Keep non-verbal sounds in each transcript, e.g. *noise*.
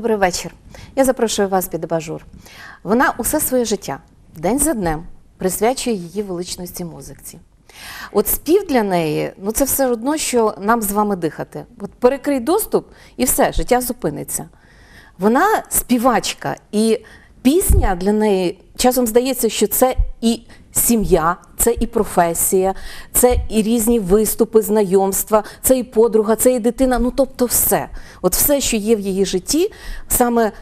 Добрий вечір. Я запрошую вас під абажур. Вона усе своє життя, день за днем, присвячує її величності музиці. От спів для неї, ну це все одно, що нам з вами дихати. От перекрий доступ і все, життя зупиниться. Вона співачка, і пісня для неї часом здається, що це і сім'я, це і професія, це і різні виступи, знайомства, це і подруга, це і дитина. Ну тобто, все. От все, що є в її житті, саме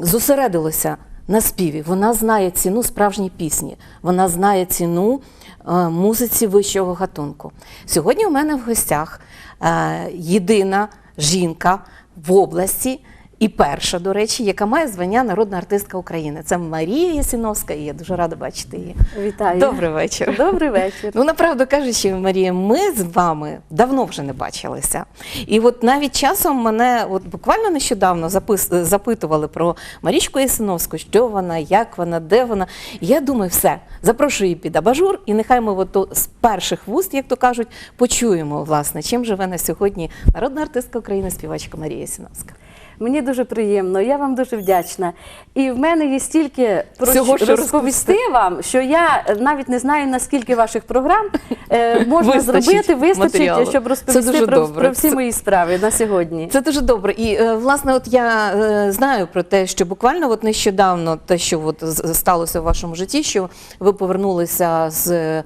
зосередилося на співі. Вона знає ціну справжньої пісні, вона знає ціну е, музиці вищого гатунку. Сьогодні у мене в гостях е, єдина жінка в області. І перша, до речі, яка має звання народна артистка України. Це Марія Ясіновська, і я дуже рада бачити її. Вітаю. Добрий вечір. Добрий вечір. Ну, направду кажучи, Марія, ми з вами давно вже не бачилися. І от навіть часом мене от буквально нещодавно запис, запитували про Марічку Ясиновську, що вона, як вона, де вона. Я думаю, все, запрошую її під абажур, і нехай ми от з перших вуст, як то кажуть, почуємо, власне, чим живе на сьогодні народна артистка України, співачка Марія Ясиновська. Мені дуже приємно, я вам дуже вдячна. І в мене є стільки про Всього, що розповісти вам, що я навіть не знаю, наскільки ваших програм е, *laughs* можна Вистачить зробити, вистачить, матеріалу. щоб розповісти про, про всі мої справи на сьогодні. Це дуже добре. І е, власне, от я е, знаю про те, що буквально от нещодавно те, що от сталося в вашому житті, що ви повернулися з е,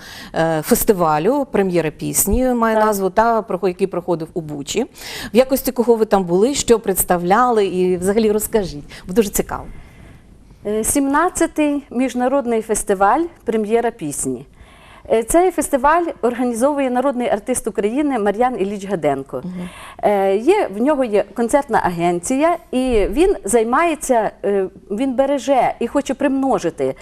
фестивалю прем'єри пісні, має Так. назву, та який проходив у Бучі. В якості кого ви там були, що представляли, і взагалі розкажіть, бо дуже цікаво. Е, 17-й міжнародний фестиваль Прем'єра пісні. Е, Цей фестиваль організовує народний артист України Мар'ян Ілліч Гаденко. Е, Є, в нього є концертна агенція, і він займається, е, він береже і хоче примножити, е,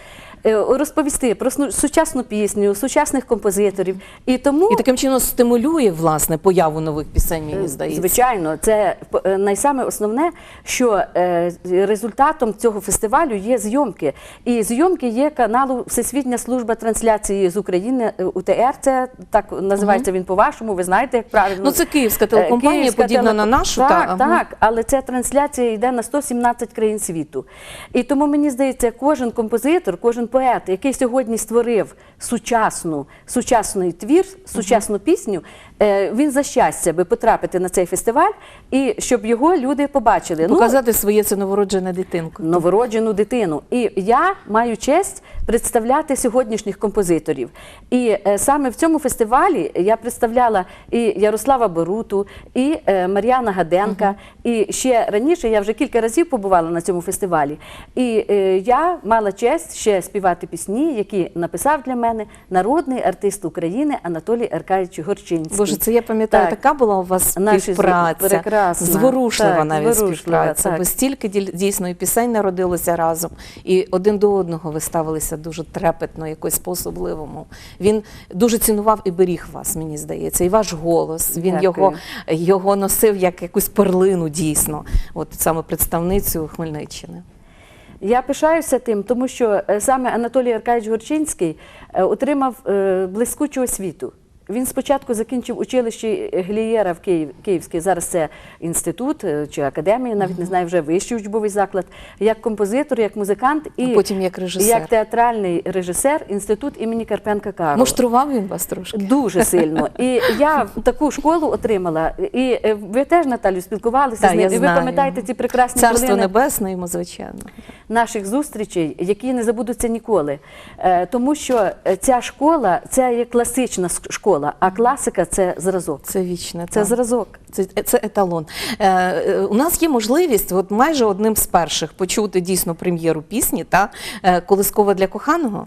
розповісти про сучасну пісню, сучасних композиторів. І тому І таким чином стимулює власне появу нових пісень, мені здається. Звичайно, це е, найсаме основне, що е, результатом цього фестивалю є зйомки. І зйомки є каналу Всесвітня служба трансляції з України е, УТР. Це так називається він по-вашому. Ви знаєте, як правильно. Ну, це київська Е, телекомпанія, Київська подібна на нашу. Так, та, так, але ця трансляція йде на 117 країн світу. І тому мені здається, кожен композитор, кожен поет, який сьогодні створив сучасну, сучасний твір, сучасну пісню, е, він за щастя би потрапити на цей фестиваль і щоб його люди побачили. Ну, Показати своє це новороджене дитинку. новороджену дитину. І я маю честь представляти сьогоднішніх композиторів. І е, саме в цьому фестивалі я представляла і Ярослава Боруту, і е, Мар'яна Гаденка. І ще раніше я вже кілька разів побувала на цьому фестивалі. І я мала честь ще співати пісні, які написав для мене народний артист України Анатолій Аркадійович Горчинський. Боже, це я пам'ятаю, Так. така була у вас Наші співпраця, прекрасна. зворушлива Так, навіть зворушлива, співпраця. так. Бо стільки дійсно і пісень народилося разом, і один до одного ви ставилися дуже трепетно, якось по-особливому. Він дуже цінував і беріг вас, мені здається, і ваш голос. Він Дякую. його, його носив як якусь перлину, дійсно, от саме представницю Хмельниччини. Я пишаюся тим, тому що е, саме Анатолій Аркадійович Горчинський е, отримав е, блискучу освіту. Він спочатку закінчив училище Глієра в Київ, Київське, зараз це інститут чи академія, навіть не знаю, вже вищий учбовий заклад, як композитор, як музикант і А потім як режисер. як театральний режисер, інститут імені Карпенка Карова. Муштрував він вас трошки. Дуже сильно. *laughs* І я таку школу отримала. І ви теж, Наталю, спілкувалися з ним. І ви пам'ятаєте ці прекрасні Царство хвилини небесне йому, звичайно. Наших зустрічей, які не забудуться ніколи. Е, Тому що е, ця школа це є класична школа, а класика це зразок. Це вічне. Це так. зразок. Це, це еталон. Е, е, у нас є можливість, от майже одним з перших, почути дійсно прем'єру пісні та колискова для коханого.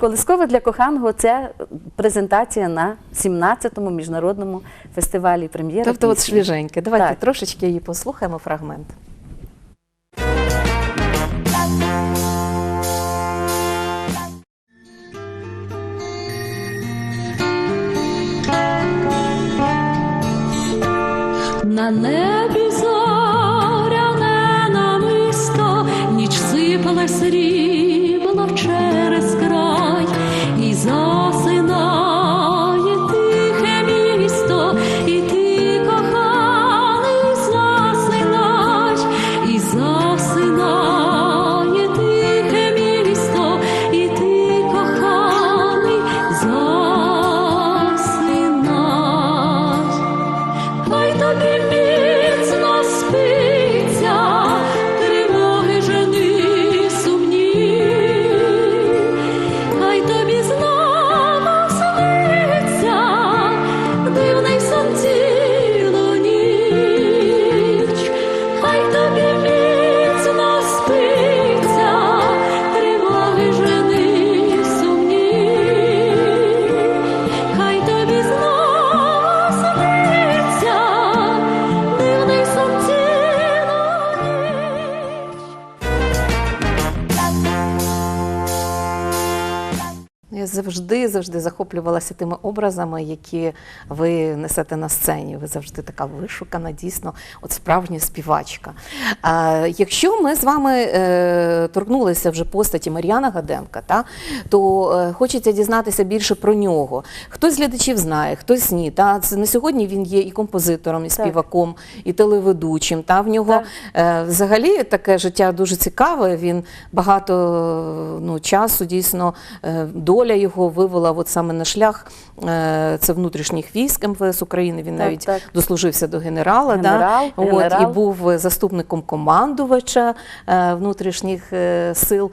Колискова для коханого це презентація на 17-му міжнародному фестивалі прем'єри. Тобто, от пісні. свіженьке. Давайте Так. трошечки її послухаємо фрагмент. На небі зоряне намисто, ніч сипала срібло завжди завжди захоплювалася тими образами, які ви несете на сцені. Ви завжди така вишукана, дійсно, от справжня співачка. А, якщо ми з вами е, торкнулися вже постаті Мар'яна Гаденка, та, то е, хочеться дізнатися більше про нього. Хтось з глядачів знає, хтось ні. Та? Це, на сьогодні він є і композитором, і співаком, і телеведучим. Та? В нього Так. Е, Взагалі таке життя дуже цікаве. Він багато ну, часу дійсно е, доля його вивела от саме на шлях е, це внутрішніх військ МВС України. Він Так, навіть так. дослужився до генерала, Генерал, да? От, і був заступником командувача е, внутрішніх е, сил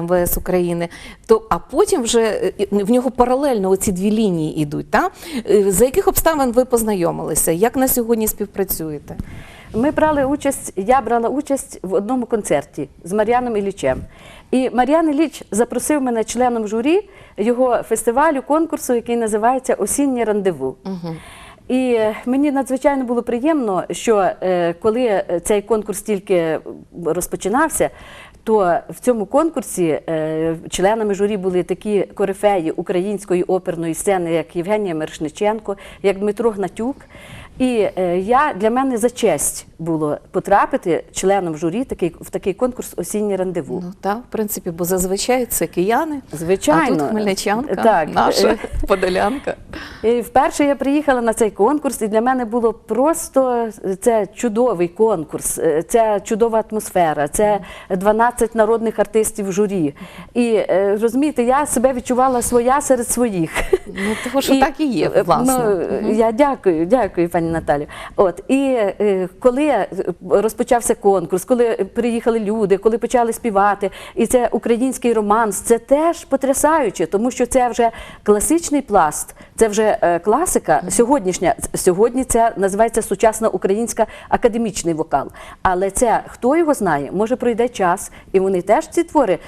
МВС України. То, а потім вже в нього паралельно оці дві лінії йдуть. Та? За яких обставин ви познайомилися? Як на сьогодні співпрацюєте? Ми брали участь, я брала участь в одному концерті з Мар'яном Іллічем. І Мар'ян Ілліч запросив мене членом журі його фестивалю, конкурсу, який називається Осіннє рандеву. І е, мені надзвичайно було приємно, що е, коли е, цей конкурс тільки розпочинався, то в цьому конкурсі членами журі були такі корифеї української оперної сцени, як Євгенія Мирошниченко, як Дмитро Гнатюк. І е, я для мене за честь було потрапити членом журі такий, в такий конкурс осіннє рандеву. Ну так, в принципі, бо зазвичай це кияни. Звичайно. А тут хмельничанка, Так. наша подолянка. І вперше я приїхала на цей конкурс, і для мене було просто це чудовий конкурс, е, це чудова атмосфера, це 12 народних артистів в журі. І е, розумієте, я себе відчувала своя серед своїх. Ну, того, що так і є, е, власне. Ну, Я дякую, дякую, пані Наталю. От і е, коли е, розпочався конкурс, коли приїхали люди, коли почали співати, і це український романс, це теж потрясаюче, тому що це вже класичний пласт, це вже е, класика. Сьогоднішня сьогодні це називається сучасна українська академічний вокал. Але це хто його знає, може пройде час, і вони теж ці твори,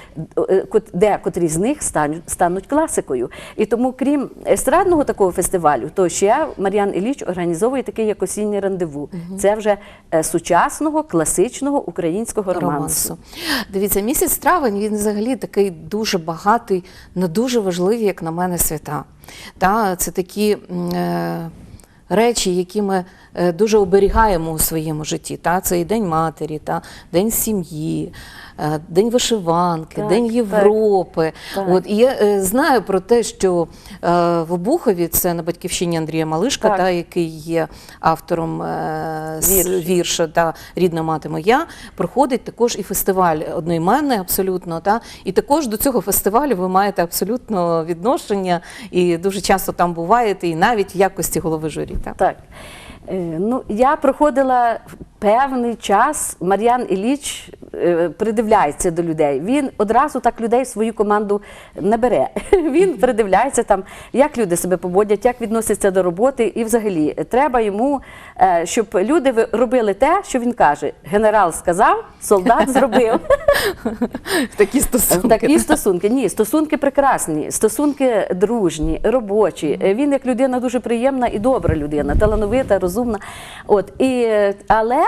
де котрі з них стануть, стануть класикою. І тому, крім естрадного такого фестивалю, то ще Мар'ян Ілліч організовує такий як осіннє рандеву. Це вже е, сучасного класичного українського романсу. романсу. Дивіться, місяць травень він взагалі такий дуже багатий на дуже важливі, як на мене, свята. Та, це такі е, речі, які ми е, дуже оберігаємо у своєму житті. Та? Це і День матері, та? День сім'ї, День вишиванки, Так, День. Європи. Так. От, і я е, знаю про те, що е, в Обухові, це на батьківщині Андрія Малишка, Так. та, який є автором е, Вірш. вірша та рідна мати моя, проходить також і фестиваль одноіменний, абсолютно. Та? І також до цього фестивалю ви маєте абсолютно відношення і дуже часто там буваєте, і навіть в якості голови журі. Та? Так. Е, Ну, я проходила певний час. Мар'ян Іліч е, придивляється до людей. Він одразу так людей в свою команду не бере. *laughs* Він придивляється там, як люди себе поводять, як відносяться до роботи. І взагалі треба йому, е, щоб люди робили те, що він каже. Генерал сказав, солдат зробив. *laughs* Такі стосунки. Такі стосунки. Ні, стосунки прекрасні, стосунки дружні, робочі. Е, Він як людина дуже приємна і добра людина, талановита, розумна. От і е, але.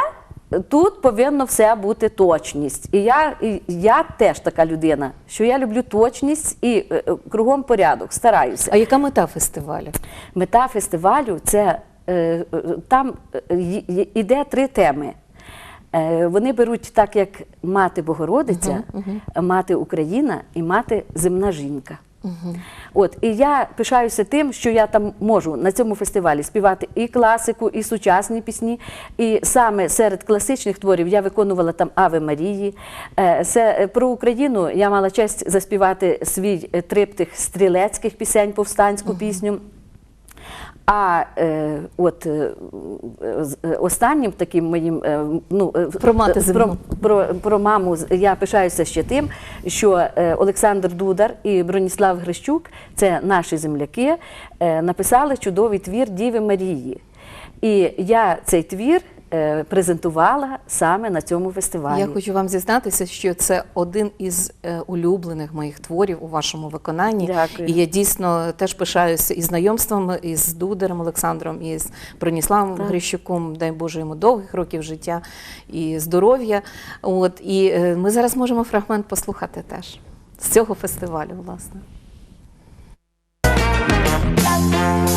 Тут повинно все бути точність. І я, і я теж така людина, що я люблю точність і е, е, кругом порядок, стараюся. А яка мета фестивалю? Мета фестивалю це е, е, там е, іде три теми. Е, Вони беруть так, як мати Богородиця, мати Україна і мати земна жінка. От і я пишаюся тим, що я там можу на цьому фестивалі співати і класику, і сучасні пісні. І саме серед класичних творів я виконувала там Аве Марії. Е, Це е, про Україну я мала честь заспівати свій е, триптих стрілецьких пісень, повстанську пісню. А е, от е, е, останнім таким моїм е, ну е, Про мати про, про, про маму я пишаюся ще тим, що е, Олександр Дудар і Броніслав Грищук, це наші земляки, е, написали чудовий твір Діви Марії. І я цей твір е, презентувала саме на цьому фестивалі. Я хочу вам зізнатися, що це один із е, улюблених моїх творів у вашому виконанні. Дякую. І я дійсно теж пишаюся і знайомством із Дударем Олександром, і з Броніславом Так. Грищуком. Дай Боже йому довгих років життя і здоров'я. От і е, ми зараз можемо фрагмент послухати теж з цього фестивалю, власне. І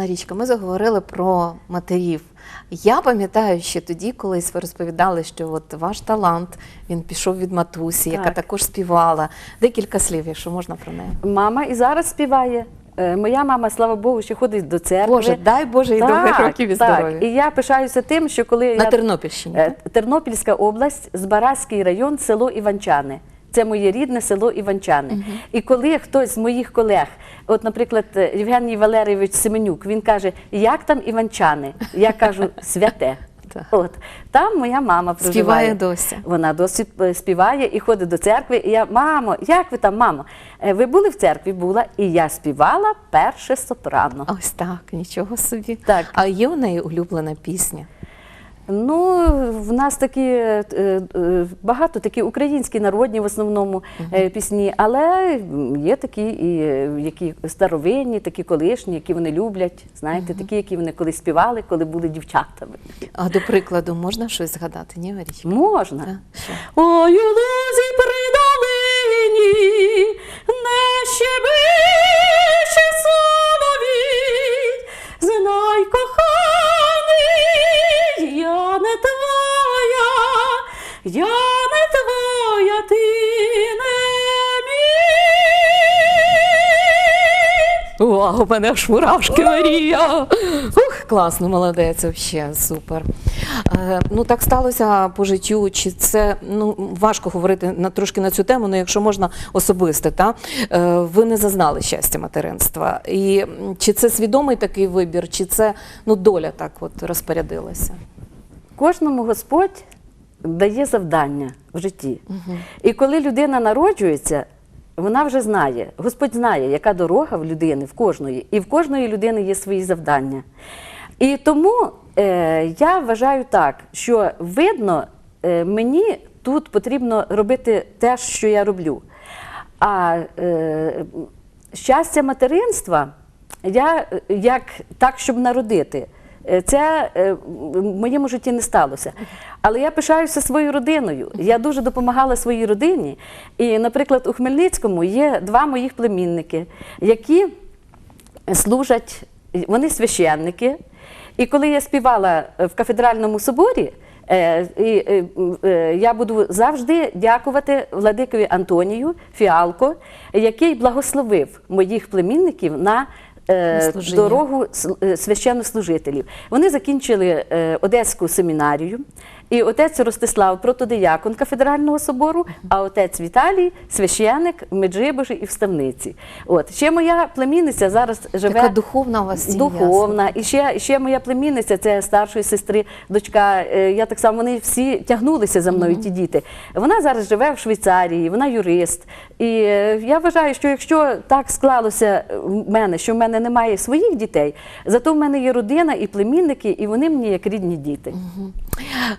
Марічка, ми заговорили про матерів. Я пам'ятаю, що тоді колись ви розповідали, що от ваш талант він пішов від матусі, яка Так. також співала. Декілька слів, якщо можна про неї. Мама і зараз співає. Е, Моя мама, слава Богу, ще ходить до церкви. Боже, дай Боже і довгих років і так. здоров'я. І я пишаюся тим, що коли На я... Тернопільщині. Е, Тернопільська область, Збаразький район, село Іванчани. Це моє рідне село Іванчани. І коли хтось з моїх колег, от, наприклад, е, Євгеній Валерійович Семенюк, він каже, як там Іванчани? Я кажу, святе. От там моя мама проживає. Співає досі. Вона досі е, співає і ходить до церкви. І я, мамо, як ви там, мамо? «Е, Ви були в церкві? Була, і я співала перше сопрано. Ось так, нічого собі. Так. А є у неї улюблена пісня? Ну, в нас такі е, е, багато такі українські народні в основному е, пісні, але є такі і які старовинні, такі колишні, які вони люблять. Знаєте, такі, які вони колись співали, коли були дівчатами. А до прикладу, можна щось згадати? Ні, Марічка? Можна. Ой, у лузі при долині, не щебече я не твоя, ти не мій. Вау, у мене аж мурашки, Марія! Ух, класно, молодець, взагалі, супер. Е, ну так сталося по життю. Чи це ну важко говорити на трошки на цю тему, ну якщо можна особисте, та е, ви не зазнали щастя материнства. І чи це свідомий такий вибір, чи це ну доля так от розпорядилася? Кожному Господь дає завдання в житті. І коли людина народжується, вона вже знає, Господь знає, яка дорога в людини, в кожної, і в кожної людини є свої завдання. І тому е, я вважаю так, що видно, е, мені тут потрібно робити те, що я роблю. А е, щастя материнства, я е, як так, щоб народити. Е, Це е, в моєму житті не сталося. Але я пишаюся своєю родиною. Я дуже допомагала своїй родині. І, наприклад, у Хмельницькому є два моїх племінники, які служать, вони священники. І коли я співала в кафедральному соборі, е, е, е, я буду завжди дякувати владикові Антонію Фіалко, який благословив моїх племінників е, На служіння. дорогу е, священнослужителів. Вони закінчили е, Одеську семінарію І отець Ростислав протодиякон кафедрального собору, а отець Віталій священик в Меджибожі і в Ставниці. От ще моя племінниця зараз живе Така духовна у вас сім'я. духовна. І ще, ще моя племінниця, це старшої сестри, дочка. е, Я так само вони всі тягнулися за мною, ті діти. Вона зараз живе в Швейцарії, вона юрист. І е, я вважаю, що якщо так склалося в мене, що в мене немає своїх дітей, зато в мене є родина і племінники, і вони мені як рідні діти.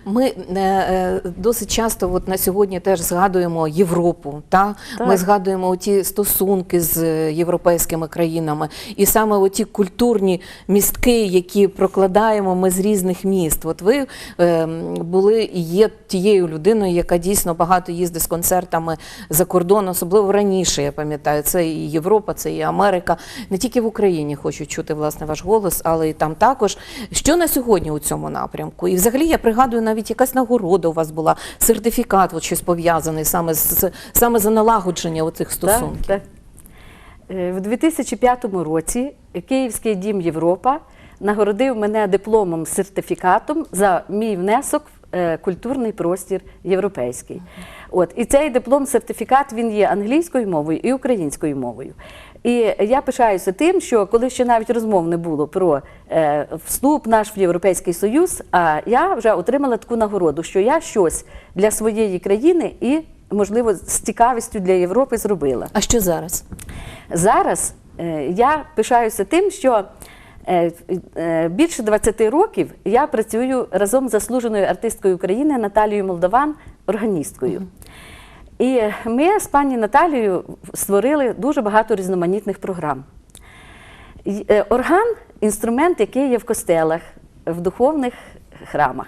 Ми е, досить часто от на сьогодні теж згадуємо Європу. Та? Так. Ми згадуємо ті стосунки з е, європейськими країнами. І саме оті культурні містки, які прокладаємо ми з різних міст. От ви е, були і є тією людиною, яка дійсно багато їздить з концертами за кордон, особливо раніше, я пам'ятаю. Це і Європа, це і Америка. Не тільки в Україні хочуть чути власне ваш голос, але і там також. Що на сьогодні у цьому напрямку? І взагалі я пригадую, навіть якась нагорода у вас була, сертифікат, от щось пов'язаний саме з саме за налагодження оцих стосунків. Так, так. Е, В 2005 році Київський дім Європа нагородив мене дипломом сертифікатом за мій внесок в е, культурний простір європейський. От і цей диплом сертифікат він є англійською мовою і українською мовою. І я пишаюся тим, що коли ще навіть розмов не було про е, вступ наш в Європейський Союз, а я вже отримала таку нагороду, що я щось для своєї країни і, можливо, з цікавістю для Європи зробила. А що зараз? Зараз е, я пишаюся тим, що е, більше 20 років я працюю разом з заслуженою артисткою України Наталією Молдован, органісткою. І ми з пані Наталією створили дуже багато різноманітних програм. Е, Орган інструмент, який є в костелах, в духовних храмах.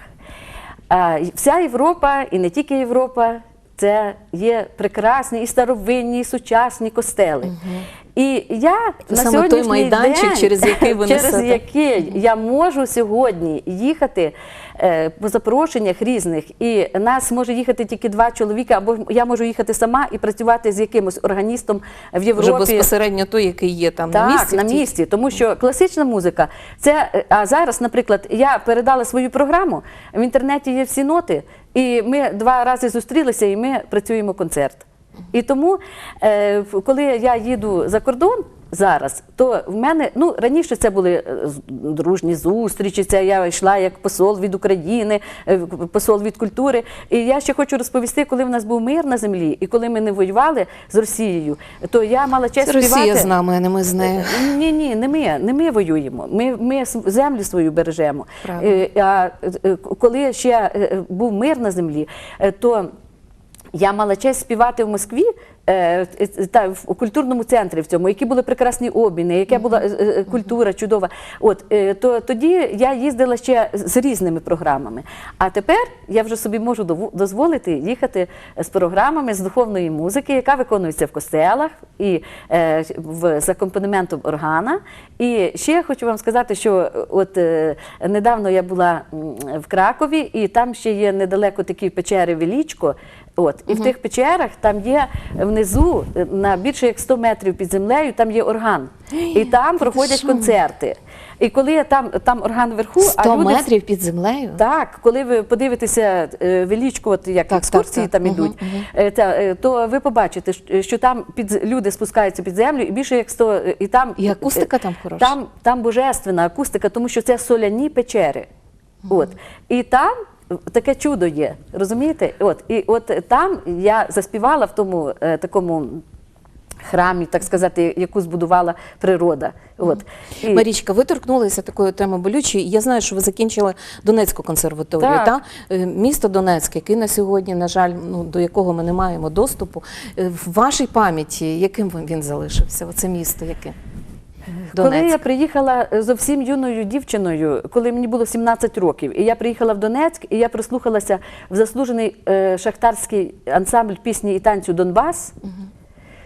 Вся Європа, і не тільки Європа, це є прекрасні і старовинні, і сучасні костели. І я на саме той сьогоднішній майданчик, день, через який ви *laughs* через несете. який я можу сьогодні їхати по запрошеннях різних, і нас може їхати тільки два чоловіка, або я можу їхати сама і працювати з якимось органістом в Вже Європі. безпосередньо той, який є там Так, на місці. на в тій- місці, тому що класична музика це. е, А зараз, наприклад, я передала свою програму. В інтернеті є всі ноти, і ми два рази зустрілися, і ми працюємо концерт. І тому, е, коли я їду за кордон. Зараз то в мене ну раніше це були е, дружні зустрічі. Це я йшла як посол від України, е, посол від культури. І я ще хочу розповісти, коли в нас був мир на землі, і коли ми не воювали з Росією, то я мала честь Це Росія співати. з нами, а не ми з нею. Ні, ні, не ми, не ми воюємо. Ми, ми землю свою бережемо. Правильно. Е, А е, коли ще е, був мир на землі, е, то я мала честь співати в Москві. Е, е, Та в культурному центрі в цьому, які були прекрасні обміни, яка була е, культура чудова. От то тоді я їздила ще з різними програмами. А тепер я вже собі можу дозволити їхати з програмами з духовної музики, яка виконується в костелах і в з акомпанементом органа. І ще я хочу вам сказати, що от недавно я була в Кракові, і там ще є недалеко такі печери Велічко. От і в тих печерах там є внизу на більше як 100 метрів під землею, там є орган, і там проходять що? концерти. І коли там, там орган вверху, 100 а люди метрів під землею? так, коли ви подивитеся е, от як Так, екскурсії так, так. там ідуть, та, е, то ви побачите, що- там під люди спускаються під землю, і більше як 100, е, і там І акустика там хороша? Там, там божественна акустика, тому що це соляні печери. От і там. Таке чудо є, розумієте? От і от там я заспівала в тому е, такому храмі, так сказати, яку збудувала природа. От і, Марічка, ви торкнулися такої теми болючої. Я знаю, що ви закінчили Донецьку консерваторію. Так. Та? Е, Місто Донецьк, який на сьогодні, на жаль, ну, до якого ми не маємо доступу. Е, В вашій пам'яті, яким він залишився? Оце місто яке? Коли я приїхала е, зовсім юною дівчиною, коли мені було 17 років, і я приїхала в Донецьк, і я прислухалася в заслужений е, шахтарський ансамбль пісні і танцю Донбас,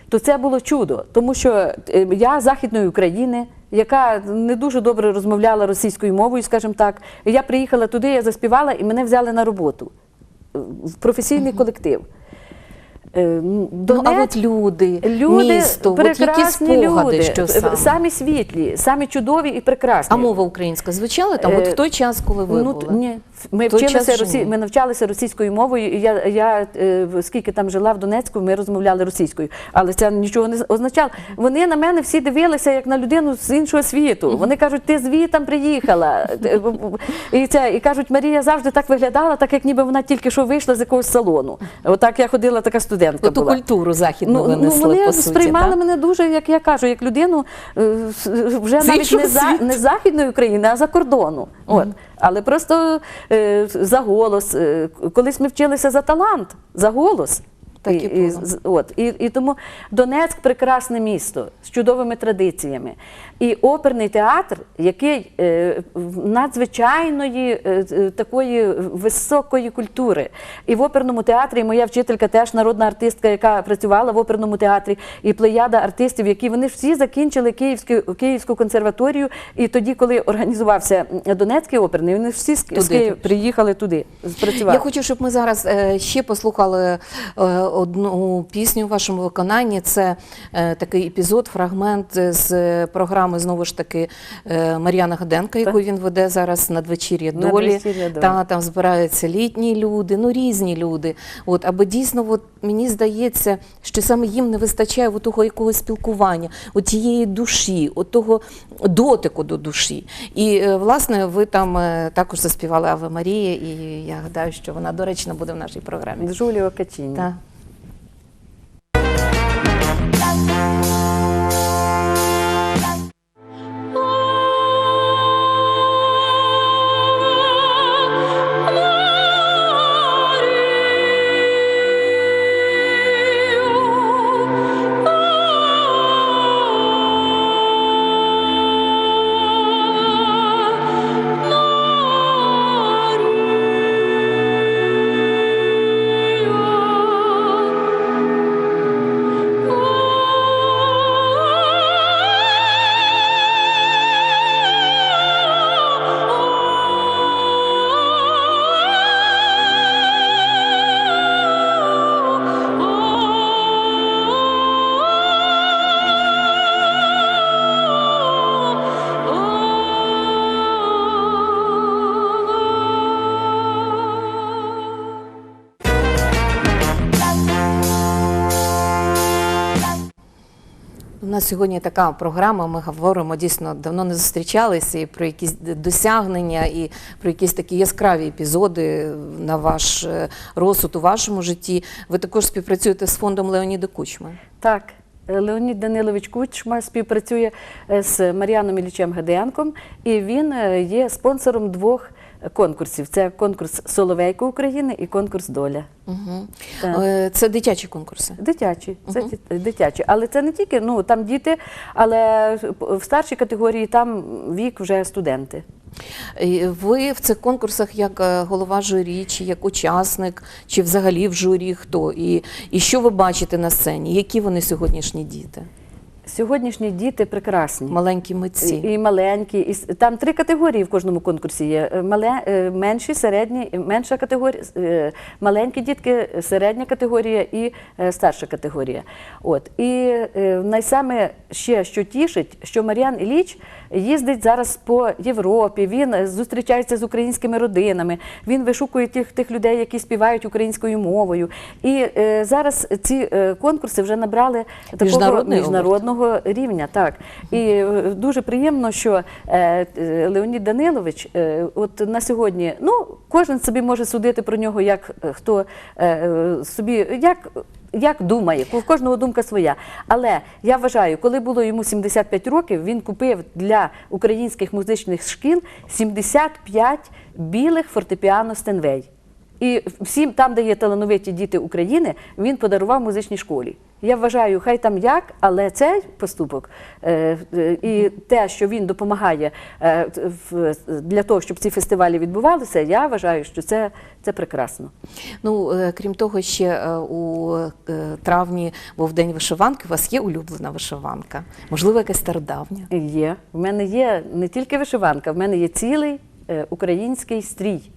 то це було чудо, тому що е, я Західної України, яка не дуже добре розмовляла російською мовою, скажімо так. Я приїхала туди, я заспівала, і мене взяли на роботу. Е, в професійний колектив. М, Ну, а от люди, Люди місто, от які спогади, люди, що е, саме? самі світлі, самі чудові і прекрасні. А мова українська звучала там, от Е, в той час, коли ви ну, були? Ні, ми той вчилися росі... ми навчалися російською мовою. І я, я е, скільки там жила в Донецьку, ми розмовляли російською, але це нічого не означало. Вони на мене всі дивилися як на людину з іншого світу. Вони кажуть, ти звітом приїхала. *laughs* І це і кажуть, Марія завжди так виглядала, так як ніби вона тільки що вийшла з якогось салону. Отак я ходила, така студентка Оту була. культуру західну винесли Ну, несли, вони по суті, сприймали так? мене дуже, як я кажу, як людину е, вже З навіть не, за, не західної України, а за кордону. От. Але просто е, за голос. Е, колись ми вчилися за талант, за голос. Так і з- от, і, і тому Донецьк прекрасне місто з чудовими традиціями. І оперний театр, який е, надзвичайної е, е, такої високої культури. І в оперному театрі і моя вчителька теж народна артистка, яка працювала в оперному театрі, і плеяда артистів, які вони всі закінчили Київську, Київську консерваторію. І тоді, коли організувався Донецький оперний, вони всі з, Туди. з Києва приїхали туди. Спрацювати. Я хочу, щоб ми зараз е, ще послухали е, одну пісню в вашому виконанні. Це е, такий епізод, фрагмент з програми знову ж таки е, Мар'яна Гаденка, яку він веде зараз надвечір'я долі. «Надвечір'я. Та, там збираються літні люди, ну різні люди. От, аби дійсно, от, мені здається, що саме їм не вистачає от того якогось спілкування, от тієї душі, от того дотику до душі. І е, власне ви там також заспівали Аве Марія, і я гадаю, що вона доречно буде в нашій програмі. Жуліо Качині. Так. У сьогодні така програма. Ми говоримо дійсно давно не зустрічалися і про якісь досягнення, і про якісь такі яскраві епізоди на ваш е, розсуд у вашому житті. Ви також співпрацюєте з фондом Леоніда Кучми. Так, Леонід Данилович Кучма співпрацює е, з Мар'яном Іллічем Гаденком, і він е, є спонсором двох конкурсів: це конкурс Соловейко України і конкурс Доля. Угу. Так. Це дитячі конкурси. Дитячі, це ді- дитячі. Але це не тільки ну там діти, але в старшій категорії там вік вже студенти. Ви в цих конкурсах як е, голова журі, чи як учасник, чи взагалі в журі хто? І, і що ви бачите на сцені? Які вони сьогоднішні діти? Сьогоднішні діти прекрасні. Маленькі митці. І, і маленькі, і там три категорії в кожному конкурсі є: Е, Мале, е, менші, середні, менша категорія, е, маленькі дітки, середня категорія і старша категорія. От і найсаме ще що тішить, що Мар'ян Іліч їздить зараз по Європі. Він зустрічається з українськими родинами. Він вишукує тих тих людей, які співають українською мовою. І зараз ці конкурси вже набрали такого Міжнародний міжнародного рівня. Так і е, дуже приємно, що е, е, Леонід Данилович, от на сьогодні, ну кожен собі може судити про нього, як хто собі як. Як думає, у кожного думка своя. Але я вважаю, коли було йому 75 років, він купив для українських музичних шкіл 75 білих фортепіано Стенвей. І всім там, де є талановиті діти України, він подарував музичній школі. Я вважаю, хай там як, але цей поступок е, е, і те, що він допомагає е, для того, щоб ці фестивалі відбувалися, я вважаю, що це, це прекрасно. Ну, крім того, ще у травні був день вишиванки. У вас є улюблена вишиванка? Можливо, якась стародавня? Є. В мене є не тільки вишиванка, в мене є цілий український стрій.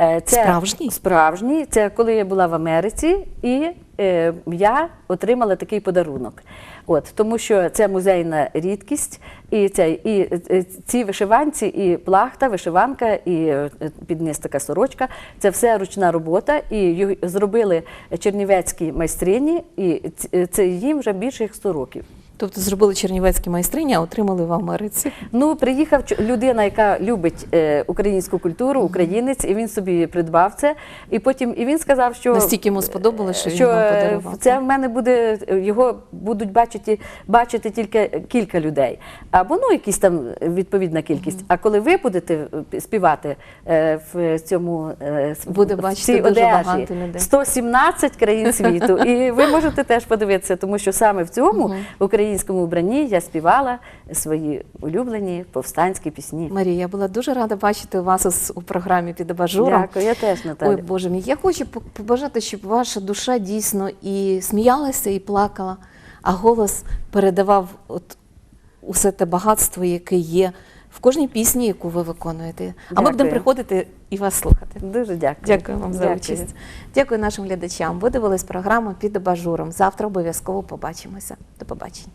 Е, Це Справжній? Справжній. Це коли я була в Америці, і е, я отримала такий подарунок. От, тому що це музейна рідкість, і, це, і е, ці вишиванці, і плахта, вишиванка, і е, підниз така сорочка це все ручна робота. І зробили чернівецькі майстрині, і це їм вже більше як 100 років. Тобто зробили чернівецькі майстрині, а отримали в Америці. Ну, приїхав людина, яка любить е, українську культуру, українець, і він собі придбав це. І потім і він сказав, що Настільки йому сподобалось, що він вам е, подарував. це в мене буде його будуть бачити, бачити тільки кілька людей, або ну якісь там відповідна кількість. А коли ви будете е, співати е, в цьому е, Буде в бачити цій дуже одежі багато людей. 117 країн світу, і ви можете теж подивитися, тому що саме в цьому українському вбранні я співала свої улюблені повстанські пісні. Марія, я була дуже рада бачити вас у програмі під абажуром. Дякую, я теж Наталя. Ой, Боже мій, я хочу побажати, щоб ваша душа дійсно і сміялася, і плакала, а голос передавав от усе те багатство, яке є в кожній пісні, яку ви виконуєте. А ми будемо приходити і вас слухати. Дуже дякую. Дякую вам за участь. Дякую нашим глядачам. Ви дивились програму під абажуром. Завтра обов'язково побачимося. До побачення.